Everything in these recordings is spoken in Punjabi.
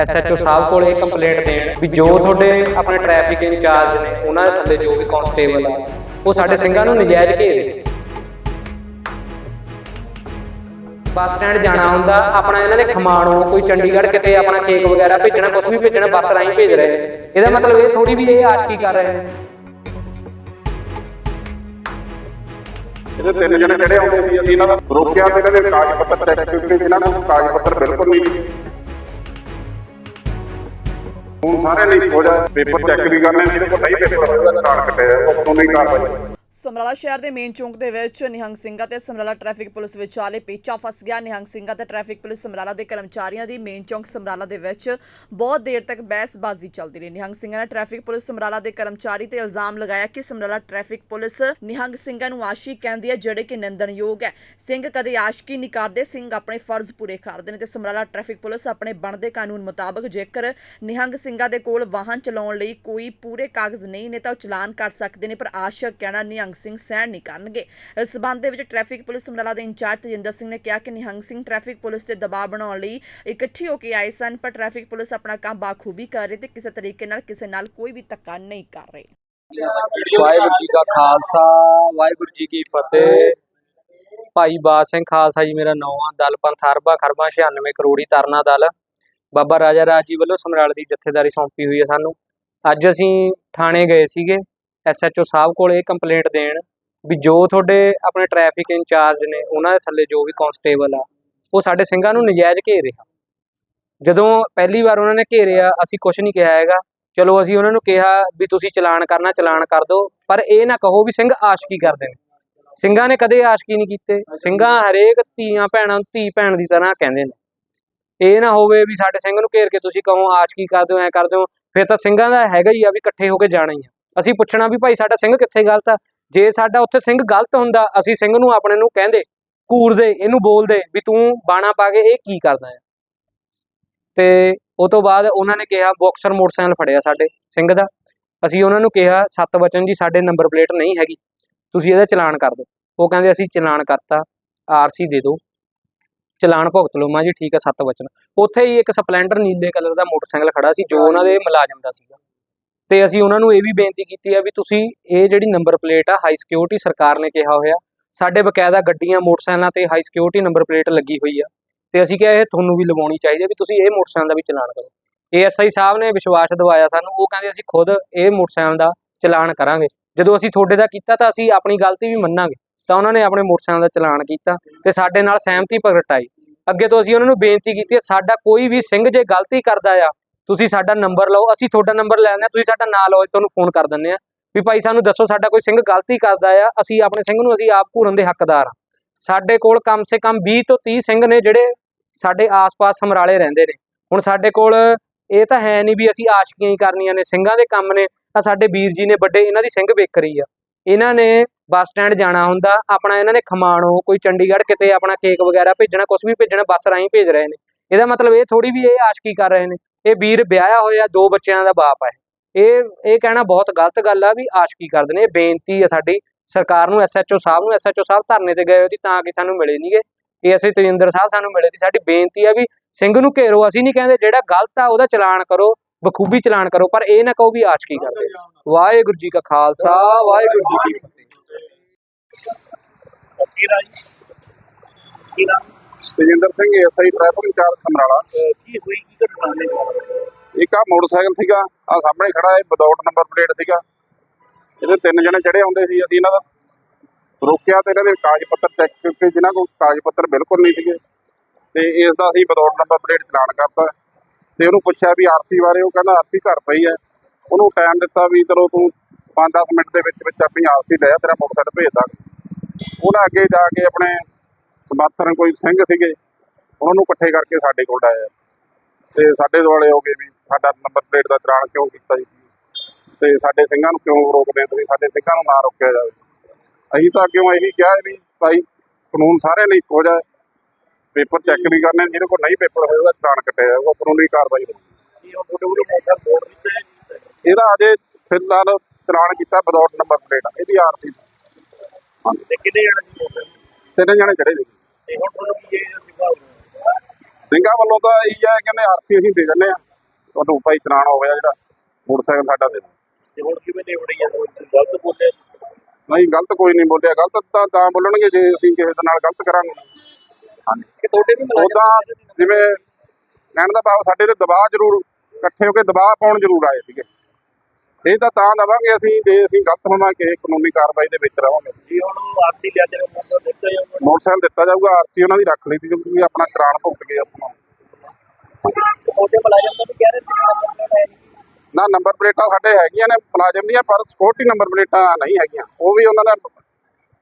ਐਸਐਚਓ ਸਾਹਿਬ ਕੋਲ ਇਹ ਕੰਪਲੇਂਟ ਦੇਣ ਵੀ ਜੋ ਤੁਹਾਡੇ ਆਪਣੇ ਟ੍ਰੈਫਿਕ ਇੰਚਾਰਜ ਨੇ, ਉਹਨਾਂ ਦੇ ਥੱਲੇ ਜੋ ਵੀ ਕਾਂਸਟੇਬਲ ਆ, ਉਹ ਸਾਡੇ ਸਿੰਘਾਂ ਨੂੰ ਨਜਾਇਜ਼ ਘੇਰੇ ਬੱਸ ਸਟੈਂਡ ਜਾਣਾ ਹੁੰਦਾ, ਆਪਣਾ ਇਹਨਾਂ ਨੇ ਖਮਾਣੋ, ਕੋਈ ਚੰਡੀਗੜ੍ਹ ਕਿਤੇ ਆਪਣਾ ਕੇਕ ਵਗੈਰਾ ਭੇਜਣਾ ਕੁਝ ਵੀ ਭੇਜਣਾ, ਬੱਸ ਰਾਹੀਂ ਭੇਜ ਰਹੇ ਨੇ। ਇਹਦਾ ਮਤਲਬ ਇਹ ਥੋੜੀ ਵੀ ਇਹ ਆਸ਼ਕੀ ਕਰ ਰਹੇ ਨੇ। ਇਹਦੇ ਤਿੰਨ ਜਣੇ ਜਿਹੜੇ ਆਉਂਦੇ ਸੀ? ਅਸੀਂ ਇਹਨਾਂ ਦਾ ਰੋਕਿਆ ਤੇ ਇਹਨਾਂ ਦੇ ਕਾਗਜ਼ ਪੱਤਰ ਚੈੱਕ ਕੀਤੇ ਇਹਨਾਂ ਨੂੰ ਕਾਗਜ਼ ਪੱਤਰ ਬਿਲਕੁਲ ਨਹੀਂ। ਹੁਣ ਸਾਰੇ ਲਈ ਹੋ ਜਾ ਪੇਪਰ ਚੈੱਕ ਵੀ ਕਰਨੇ ਨੇ ਜਿਹਦੇ ਕੋਲ ਨਹੀਂ ਪੇਪਰ ਹੋਊਗਾ ਚਲਾਨ ਕੱਟਿਆ, ਉਹ ਕਾਨੂੰਨੀ ਕਾਰਵਾਈ ਸਮਰਾਲਾ ਸ਼ਹਿਰ ਦੇ ਮੇਨ ਚੌਂਕ ਦੇ ਵਿੱਚ ਨਿਹੰਗ ਸਿੰਘਾਂ ਤੇ ਸਮਰਾਲਾ ਟ੍ਰੈਫਿਕ ਪੁਲਿਸ ਵਿਚਾਲੇ ਪੇਚਾ ਫਸ ਗਿਆ। ਨਿਹੰਗ ਸਿੰਘਾਂ ਤੇ ਟ੍ਰੈਫਿਕ ਪੁਲਿਸ ਸਮਰਾਲਾ ਦੇ ਕਰਮਚਾਰੀਆਂ ਦੀ ਮੇਨ ਚੌਂਕ ਸਮਰਾਲਾ ਦੇ ਵਿੱਚ ਬਹੁਤ ਦੇਰ ਤੱਕ ਬਹਿਸਬਾਜ਼ੀ ਚੱਲਦੀ ਰਹੀ। ਨਿਹੰਗ ਸਿੰਘਾਂ ਨੇ ਟ੍ਰੈਫਿਕ ਪੁਲਿਸ ਸਮਰਾਲਾ ਦੇ ਕਰਮਚਾਰੀ ਤੇ ਇਲਜ਼ਾਮ ਲਗਾਇਆ ਕਿ ਸਮਰਾਲਾ ਟ੍ਰੈਫਿਕ ਪੁਲਿਸ ਨਿਹੰਗ ਸਿੰਘਾਂ ਨੂੰ ਆਸ਼ਿਕ ਕਹਿੰਦੀ ਹੈ, ਜਿਹੜੇ ਕਿ ਨਿੰਦਣਯੋਗ ਹੈ। ਸਿੰਘ ਕਦੇ ਆਸ਼ਕੀ ਨਹੀਂ ਕਰਦੇ, ਸਿੰਘ ਆਪਣੇ ਫਰਜ਼ ਪੂਰੇ ਕਰਦੇ ਨੇ ਤੇ ਸਮਰਾਲਾ ਟ੍ਰੈਫਿਕ ਪੁਲਿਸ ਆਪਣੇ ਬਣਦੇ ਕਾਨੂੰਨ ਮੁਤਾਬਕ ਜੇਕਰ ਨਿਹੰਗ ਸਿੰਘਾਂ ਦੇ ਕੋਲ ਵਾਹਨ ਚਲਾਉਣ ਲਈ ਕੋਈ ਪੂਰੇ ਕਾਗਜ਼ ਨਹੀਂ ਨੇ ਤਾਂ ਉਹ ਚਲਾਨ ਕਰ ਸਕਦੇ ਨੇ, ਪਰ ਆਸ਼ਕ ਕਹਿਣਾ ਨਿਹੰਗ ਸਿੰਘ ਸਹਿਣ ਕਰਨਗੇ। ਇਸ ਸਬੰਧ ਦੇ ਵਿੱਚ ਟ੍ਰੈਫਿਕ ਪੁਲਿਸ ਸਮਰਾਲਾ ਦੇ ਇੰਚਾਰਜ ਤਜਿੰਦਰ ਸਿੰਘ ਨੇ ਕਿਹਾ ਕਿ ਨਿਹੰਗ ਸਿੰਘ ਟ੍ਰੈਫਿਕ ਪੁਲਿਸ ਤੇ ਦਬਾਅ ਬਣਾਉਣ ਲਈ ਇਕੱਠੀ ਹੋ ਕੇ ਆਏ ਸਨ, ਪਰ ਟ੍ਰੈਫਿਕ ਪੁਲਿਸ ਆਪਣਾ ਕੰਮ ਬਾਖੂਬੀ ਕਰ ਰਹੀ ਤੇ ਕਿਸੇ ਤਰੀਕੇ ਨਾਲ ਕਿਸੇ ਨਾਲ ਕੋਈ ਵੀ ਧੱਕਾ ਨਹੀਂ ਕਰ ਰਹੀ। ਵਾਹਿਗੁਰੂ ਜੀ ਕਾ ਖਾਲਸਾ, ਵਾਹਿਗੁਰੂ ਜੀ ਕੀ ਫਤਿਹ। ਭਾਈ ਬਾਦ ਸਿੰਘ ਖਾਲਸਾ ਜੀ ਮੇਰਾ ਨਾਮ ਆ ਦਲ ਪੰਥ ਅਰਬਾ ਖਰਬਾ 96 ਕਰੋੜੀ ਤਰਨਾ ਦਲ। ਬਾਬਾ ਰਾਜਾ ਰਾਜ ਜੀ ਵੱਲੋਂ ਸਮਰਾਲ ਦੀ ਜਥੇਦਾਰੀ ਸੌਂਪੀ ਹੋਈ ਹੈ ਸਾਨੂੰ। ਅੱਜ ਅਸੀਂ ਥਾਣੇ ਗਏ ਸੀਗੇ। ਐਸਐਚਓ ਸਾਹਿਬ ਕੋਲ ਇਹ ਕੰਪਲੇਂਟ ਦੇਣ ਵੀ ਜੋ ਤੁਹਾਡੇ ਆਪਣੇ ਟ੍ਰੈਫਿਕ ਇੰਚਾਰਜ ਨੇ, ਉਹਨਾਂ ਦੇ ਥੱਲੇ ਜੋ ਵੀ ਕਾਂਸਟੇਬਲ ਆ, ਉਹ ਸਾਡੇ ਸਿੰਘਾਂ ਨੂੰ ਨਜਾਇਜ਼ ਘੇਰ ਰਿਹਾ। ਜਦੋਂ ਪਹਿਲੀ ਵਾਰ ਉਹਨਾਂ ਨੇ ਘੇਰਿਆ, ਅਸੀਂ ਕੁਝ ਨਹੀਂ ਕਿਹਾ ਹੈਗਾ। ਚਲੋ ਅਸੀਂ ਉਹਨਾਂ ਨੂੰ ਕਿਹਾ ਵੀ ਤੁਸੀਂ ਚਲਾਨ ਕਰਨਾ, ਚਲਾਨ ਕਰ ਦਿਓ, ਪਰ ਇਹ ਨਾ ਕਹੋ ਵੀ ਸਿੰਘ ਆਸ਼ਕੀ ਕਰਦੇ ਨੇ। ਸਿੰਘਾਂ ਨੇ ਕਦੇ ਆਸ਼ਕੀ ਨਹੀਂ ਕੀਤੇ। ਸਿੰਘਾਂ ਹਰੇਕ ਧੀਆਂ ਭੈਣਾਂ ਨੂੰ ਧੀ ਭੈਣ ਦੀ ਤਰ੍ਹਾਂ ਕਹਿੰਦੇ ਨੇ। ਇਹ ਨਾ ਹੋਵੇ ਵੀ ਸਾਡੇ ਸਿੰਘ ਨੂੰ ਘੇਰ ਕੇ ਤੁਸੀਂ ਕਹੋ ਆਸ਼ਕੀ ਕਰ ਦਿਓ, ਐ ਕਰ ਦਿਓ, ਫਿਰ ਤਾਂ ਸਿੰਘਾਂ ਦਾ ਹੈਗਾ ਹੀ ਆ ਵੀ ਇਕੱਠੇ ਹੋ ਕੇ ਜਾਣਾ ਹੀ ਆ। ਅਸੀਂ ਪੁੱਛਣਾ ਵੀ ਭਾਈ ਸਾਡਾ ਸਿੰਘ ਕਿੱਥੇ ਗਲਤ ਆ? ਜੇ ਸਾਡਾ ਉੱਥੇ ਸਿੰਘ ਗਲਤ ਹੁੰਦਾ ਅਸੀਂ ਸਿੰਘ ਨੂੰ ਆਪਣੇ ਨੂੰ ਕਹਿੰਦੇ ਘੂਰਦੇ ਇਹਨੂੰ ਬੋਲਦੇ ਵੀ ਤੂੰ ਬਾਣਾ ਪਾ ਕੇ ਇਹ ਕੀ ਕਰਦਾ ਹੈ ਤੇ ਉਹ ਤੋਂ ਬਾਅਦ ਉਹਨਾਂ ਨੇ ਕਿਹਾ ਬਾਕਸਰ ਮੋਟਰਸਾਈਕਲ ਫੜਿਆ ਸਾਡੇ ਸਿੰਘ ਦਾ। ਅਸੀਂ ਉਹਨਾਂ ਨੂੰ ਕਿਹਾ ਸੱਤ ਵਚਨ ਜੀ ਸਾਡੇ ਨੰਬਰ ਪਲੇਟ ਨਹੀਂ ਹੈਗੀ। ਤੁਸੀਂ ਇਹਦਾ ਚਲਾਨ ਕਰ ਦਿਓ। ਉਹ ਕਹਿੰਦੇ ਅਸੀਂ ਚਲਾਨ ਕਰਤਾ ਆਰਸੀ ਦੇ ਦਿਓ। ਚਲਾਨ ਭੁਗਤ ਲਓ ਮੈਂ ਜੀ ਠੀਕ ਹੈ ਸੱਤ ਵਚਨ ਉੱਥੇ ਹੀ ਇੱਕ ਸਪਲੈਂਡਰ ਨੀਲੇ ਕਲਰ ਦਾ ਮੋਟਰਸਾਈਕਲ ਖੜਾ ਸੀ ਜੋ ਉਹਨਾਂ ਦੇ ਮੁਲਾਜ਼ਮ ਦਾ ਸੀਗਾ। ਤੇ ਅਸੀਂ ਉਹਨਾਂ ਨੂੰ ਇਹ ਵੀ ਬੇਨਤੀ ਕੀਤੀ ਹੈ ਵੀ ਤੁਸੀਂ ਇਹ ਜਿਹੜੀ ਨੰਬਰ ਪਲੇਟ ਆ ਹਾਈ ਸਿਕਿਉਰਿਟੀ ਸਰਕਾਰ ਨੇ ਕਿਹਾ ਹੋਇਆ, ਸਾਡੇ ਬਕਾਇਦਾ ਗੱਡੀਆਂ, ਮੋਟਰਸਾਈਕਲਾਂ ਤੇ ਹਾਈ ਸਿਕਿਉਰਿਟੀ ਨੰਬਰ ਪਲੇਟ ਲੱਗੀ ਹੋਈ ਆ, ਤੇ ਅਸੀਂ ਕਿਹਾ ਇਹ ਤੁਹਾਨੂੰ ਵੀ ਲਵਾਉਣੀ ਚਾਹੀਦੀ ਹੈ ਵੀ ਤੁਸੀਂ ਇਹ ਮੋਟਰਸਾਈਕਲ ਦਾ ਵੀ ਚਲਾਨ ਕਰੋ। ਏਐਸਆਈ ਸਾਹਿਬ ਨੇ ਵਿਸ਼ਵਾਸ ਦਿਵਾਇਆ ਸਾਨੂੰ, ਉਹ ਕਹਿੰਦੇ ਅਸੀਂ ਖੁਦ ਇਹ ਮੋਟਰਸਾਈਕਲ ਦਾ ਚਲਾਨ ਕਰਾਂਗੇ। ਜਦੋਂ ਅਸੀਂ ਤੁਹਾਡੇ ਦਾ ਕੀਤਾ ਤਾਂ ਅਸੀਂ ਆਪਣੀ ਗਲਤੀ ਵੀ ਮੰਨਾਂਗੇ, ਤਾਂ ਉਹਨਾਂ ਨੇ ਆਪਣੇ ਮੋਟਰਸਾਈਕਲ ਦਾ ਚਲਾਨ ਕੀਤਾ ਤੇ ਸਾਡੇ ਨਾਲ ਸਹਿਮਤੀ ਪ੍ਰਗਟਾਈ। ਅੱਗੇ ਤੋਂ ਅਸੀਂ ਉਹਨਾਂ ਨੂੰ ਬੇਨਤੀ ਕੀਤੀ ਸਾਡਾ ਕੋਈ ਵੀ ਸਿੰਘ ਜੇ ਗਲਤੀ ਕਰਦਾ ਆ ਤੁਸੀਂ ਸਾਡਾ ਨੰਬਰ ਲਓ, ਅਸੀਂ ਤੁਹਾਡਾ ਨੰਬਰ ਲੈ ਲੈਂਦੇ ਹਾਂ, ਤੁਸੀਂ ਸਾਡਾ ਨਾਂ ਲਓ ਤੁਹਾਨੂੰ ਫੋਨ ਕਰ ਦਿੰਦੇ ਆ ਵੀ ਭਾਈ ਸਾਨੂੰ ਦੱਸੋ, ਸਾਡਾ ਕੋਈ ਸਿੰਘ ਗਲਤੀ ਕਰਦਾ ਆ, ਅਸੀਂ ਆਪਣੇ ਸਿੰਘ ਨੂੰ, ਅਸੀਂ ਆਪ ਘੂਰਨ ਦੇ ਹੱਕਦਾਰ ਆ ਸਾਡੇ ਕੋਲ ਕਮ ਸੇ ਕਮ 20 ਤੋਂ 30 ਸਿੰਘ ਨੇ ਜਿਹੜੇ ਸਾਡੇ ਆਸ-ਪਾਸ ਸਮਰਾਲੇ ਰਹਿੰਦੇ ਨੇ। ਹੁਣ ਸਾਡੇ ਕੋਲ ਇਹ ਤਾਂ ਹੈ ਨਹੀਂ ਵੀ ਅਸੀਂ ਆਸ਼ਕੀਆਂ ਹੀ ਕਰਨੀਆਂ ਨੇ, ਸਿੰਘਾਂ ਦੇ ਕੰਮ ਨੇ ਆ ਸਾਡੇ ਵੀਰ ਜੀ ਨੇ ਵੱਡੇ ਇਹਨਾਂ ਦੀ ਸਿੰਘ ਬੇਕਰੀ ਆ। ਇਹਨਾਂ ਨੇ ਬੱਸ ਸਟੈਂਡ ਜਾਣਾ ਹੁੰਦਾ, ਆਪਣਾ ਇਹਨਾਂ ਨੇ ਖਮਾਣੋ, ਕੋਈ ਚੰਡੀਗੜ੍ਹ ਕਿਤੇ ਆਪਣਾ ਕੇਕ ਵਗੈਰਾ ਭੇਜਣਾ ਕੁਝ ਵੀ ਭੇਜਣਾ, ਬੱਸ ਰਾਹੀਂ ਭੇਜ ਰਹੇ ਨੇ। ਇਹਦਾ ਮਤਲਬ ਇਹ ਥੋੜੀ ਵੀ ਇਹ ਆਸ਼ਕੀ ਕਰ ਰਹੇ ਨੇ। ਇਹ ਵੀਰ ਵਿਆਹਿਆ ਹੋਇਆ ਦੋ ਬੱਚਿਆਂ ਦਾ ਬਾਪ ਹੈ। ਇਹ ਇਹ ਕਹਿਣਾ ਬਹੁਤ ਗਲਤ ਗੱਲ ਆ ਵੀ ਆਸ਼ਕੀ ਕਰਦੇ ਨੇ, ਇਹ ਬੇਨਤੀ ਹੈ ਸਾਡੀ ਸਰਕਾਰ ਨੂੰ ਐਸਐਚਓ ਸਾਹਿਬ ਨੂੰ ਐਸਐਚਓ ਸਾਹਿਬ ਧਰਨੇ ਤੇ ਗਏ ਹੋਏ ਸੀ ਤਾਂ ਕਿ ਸਾਨੂੰ ਮਿਲੇ ਨਹੀਂਗੇ ਇਹ ਅਸੀਂ ਤਜਿੰਦਰ ਸਾਹਿਬ ਸਾਨੂੰ ਮਿਲੇ ਸੀ। ਸਾਡੀ ਬੇਨਤੀ ਆ ਵੀ ਸਿੰਘ ਨੂੰ ਘੇਰੋ, ਅਸੀਂ ਨਹੀਂ ਕਹਿੰਦੇ ਜਿਹੜਾ ਗਲਤ ਆ ਉਹਦਾ ਚਲਾਨ ਕਰੋ, ਬਖੂਬੀ ਚਲਾਨ ਕਰੋ, ਪਰ ਇਹ ਨਾ ਕਹੋ ਵੀ ਆਸ਼ਕੀ ਕਰਦੇ ਵਾਹਿਗੁਰੂ ਜੀ ਕਾ ਖਾਲਸਾ, ਵਾਹਿਗੁਰੂ ਜੀ ਕੀ ਫਤਿਹ। Tejinder Singh SI traffic in charge Samrala. ਕੀ ਹੋਈ? ਕੀ ਘਟਨਾ ਨੇ ਇੱਕ ਆ ਮੋਟਰਸਾਈਕਲ ਸੀਗਾ ਆ ਸਾਹਮਣੇ ਖੜਾ ਹੈ ਵਿਦਆਊਟ ਨੰਬਰ ਪਲੇਟ ਸੀਗਾ। ਇਹਦੇ ਤਿੰਨ ਜਣੇ ਚੜੇ ਆਉਂਦੇ ਸੀ ਅਸੀਂ ਇਹਨਾਂ ਦਾ। ਰੋਕਿਆ ਤੇ ਇਹਨਾਂ ਦੇ ਕਾਗਜ਼ ਪੱਤਰ ਚੈੱਕ ਕੀਤੇ ਜਿਨ੍ਹਾਂ ਕੋਲ ਕਾਗਜ਼ ਪੱਤਰ ਬਿਲਕੁਲ ਨਹੀਂ ਸੀਗੇ। ਤੇ ਇਸ ਦਾ ਅਸੀਂ ਵਿਦਆਊਟ ਨੰਬਰ ਪਲੇਟ ਚਲਾਨ ਕਰਤਾ। ਤੇ ਉਹਨੂੰ ਪੁੱਛਿਆ ਵੀ ਆਰਸੀ ਬਾਰੇ ਉਹ ਕਹਿੰਦਾ ਆਰਸੀ ਘਰ ਪਈ ਹੈ। ਉਹਨੂੰ ਟਾਈਮ ਦਿੱਤਾ ਵੀ ਚਲੋ ਤੂੰ 5-10 ਮਿੰਟ ਦੇ ਵਿੱਚ ਵਿੱਚ ਆਪਣੀ ਆਰਸੀ ਲੈ ਆ ਤੇਰਾ ਮੋਟਰਸਾਈਕਲ ਭੇਜ ਦਾਂਗੇ। ਉਹਨਾਂ ਅੱਗੇ ਜਾ ਕੇ ਆਪਣੇ ਸਮਰਥਨ ਕੋਈ ਸਿੰਘ ਸੀਗੇ, ਉਹਨਾਂ ਨੂੰ ਇਕੱਠੇ ਕਰਕੇ ਸਾਡੇ ਕੋਲ ਆਇਆ ਤੇ ਸਾਡੇ ਦੁਆਲੇ ਹੋ ਗਏ ਵੀ ਸਾਡਾ ਨੰਬਰ ਪਲੇਟ ਦਾ ਚਲਾਨ ਕਿਉਂ ਕੀਤਾ ਜੀ? ਤੇ ਸਾਡੇ ਸਿੰਘਾਂ ਨੂੰ ਕਿਉਂ ਰੋਕਦੇ ਹੋ ਤੁਸੀਂ? ਸਾਡੇ ਸਿੰਘਾਂ ਨੂੰ ਨਾ ਰੋਕਿਆ ਜਾਵੇ। ਅਸੀਂ ਤਾਂ ਅੱਗੇ ਇਹੀ ਕਿਹਾ ਵੀ ਭਾਈ, ਕਾਨੂੰਨ ਸਾਰਿਆਂ ਲਈ ਇੱਕੋ ਜਿਹਾ ਪੇਪਰ ਚੈੱਕ ਵੀ ਕਰਨੇ ਜਿਹਦੇ ਕੋਲ ਨਹੀਂ ਪੇਪਰ ਹੋਏ ਉਹਦਾ ਚਲਾਨ ਕੱਟਿਆ ਜਾਊਗਾ ਕਾਨੂੰਨੀ ਕਾਰਵਾਈ ਹੋਊਗੀ। ਇਹਦਾ ਅਜੇ ਫਿਲਹਾਲ ਚਲਾਨ ਕੀਤਾ ਵਿਦਆਊਟ ਨੰਬਰ ਪਲੇਟ ਇਹਦੀ ਆਰਸੀ ਤੇ ਕਿੰਨੇ ਜਣੇ ਤਿੰਨ ਜਣੇ ਚੜੇ ਸੀ। ਤੇ ਹੁਣ ਤੁਹਾਨੂੰ ਕੀ ਇਹ ਸਿਖਾਓ ਸਿੰਘਾਂ ਵੱਲੋਂ ਤਾਂ ਇਹੀ ਹੈ ਕਹਿੰਦੇ ਆਰਸੀ ਅਸੀਂ ਦੇ ਜੰਨੇ ਆ ਤੁਹਾਨੂੰ ਭਾਈ ਚਲਾਨ ਹੋਇਆ ਜਿਹੜਾ ਮੋਟਰਸਾਈਕਲ ਸਾਡਾ ਦੇ। ਤੇ ਹੁਣ ਕਿਵੇਂ ਨੇ ਉੜੀ ਜਾਂਦੇ ਗਲਤ ਬੋਲੇ ਨਹੀਂ ਗਲਤ ਕੋਈ ਨਹੀਂ ਬੋਲਿਆ। ਗਲਤ ਤਾਂ ਤਾਂ ਬੋਲਣਗੇ ਜੇ ਅਸੀਂ ਕਿਸੇ ਦੇ ਨਾਲ ਗਲਤ ਕਰਾਂਗੇ। ਹਾਂਜੀ। ਕਿ ਤੁਹਾਡੇ ਵੀ ਉਦਾਂ ਜਿਵੇਂ ਕਹਿਣ ਦਾ ਭਾਵ ਸਾਡੇ ਤੇ ਦਬਾਅ ਜ਼ਰੂਰ ਇਕੱਠੇ ਹੋ ਕੇ ਦਬਾਅ ਪਾਉਣ ਜ਼ਰੂਰ ਆਏ ਸੀਗੇ। ਇਹ ਤਾਂ ਤਾਂ ਦਵਾਂਗੇ ਅਸੀਂ ਜੇ ਅਸੀਂ ਗਲਤ ਹੋਵਾਂਗੇ ਕਾਨੂੰਨੀ ਕਾਰਵਾਈ ਦੇ ਵਿੱਚ ਰਹਾਂਗੇ ਜੀ ਹੁਣ ਆਰਸੀ ਲਿਆ ਮੁੰਡਾ ਦਿੱਤਾ ਜਾਊਗਾ। ਮੋਟਰਸਾਈਕਲ ਦਿੱਤਾ ਜਾਊਗਾ ਆਰਸੀ ਉਹਨਾਂ ਦੀ ਰੱਖ ਲਈ ਸੀ ਕਿਉਂਕਿ ਆਪਣਾ ਚਲਾਨ ਭੁਗਤ ਗਏ ਆਪਣਾ ਮੁਲਾਜ਼ਮ ਵੀ ਕਹਿ ਰਹੇ ਸੀ। ਨਾ ਨੰਬਰ ਪਲੇਟਾਂ ਸਾਡੇ ਹੈਗੀਆਂ ਨੇ ਮੁਲਾਜ਼ਮ ਦੀਆਂ ਪਰ ਸਿਕਿਉਰਟੀ ਨੰਬਰ ਪਲੇਟਾਂ ਨਹੀਂ ਹੈਗੀਆਂ। ਉਹ ਵੀ ਉਹਨਾਂ ਨੇ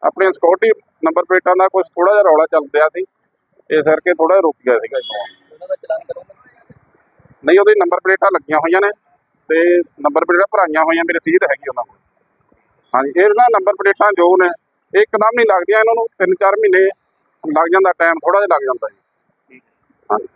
ਆਪਣੀਆਂ ਸਿਕਿਉਰਟੀ ਨੰਬਰ ਪਲੇਟਾਂ ਦਾ ਕੁਝ ਥੋੜਾ ਜਿਹਾ ਰੌਲਾ ਚੱਲ ਰਿਹਾ ਸੀ। ਇਸ ਕਰਕੇ ਥੋੜਾ ਰੁਕ ਗਿਆ ਸੀਗਾ ਜੀ। ਉਹਨਾਂ ਦਾ ਚਲਾਨ ਕਰੋਗੇ ਨਹੀਂ ਉਹਦੀ ਨੰਬਰ ਪਲੇਟਾਂ ਲੱਗੀਆਂ ਹੋਈਆਂ ਨੇ। ਤੇ ਨੰਬਰ ਪਲੇਟਾਂ ਭਰਾਈਆਂ ਹੋਈਆਂ ਮੇਰੇ ਰਸੀਦ ਹੈਗੀ ਉਹਨਾਂ ਕੋਲ। ਹਾਂਜੀ ਇਹਨਾਂ ਨੰਬਰ ਪਲੇਟਾਂ ਜੋ ਨੇ ਇਹ ਇੱਕਦਮ ਨਹੀਂ ਲੱਗਦੀਆਂ ਇਹਨਾਂ ਨੂੰ 3-4 ਮਹੀਨੇ ਲੱਗ ਜਾਂਦਾ ਟਾਈਮ ਥੋੜਾ ਜਿਹਾ ਲੱਗ ਜਾਂਦਾ ਜੀ। ਹਾਂਜੀ।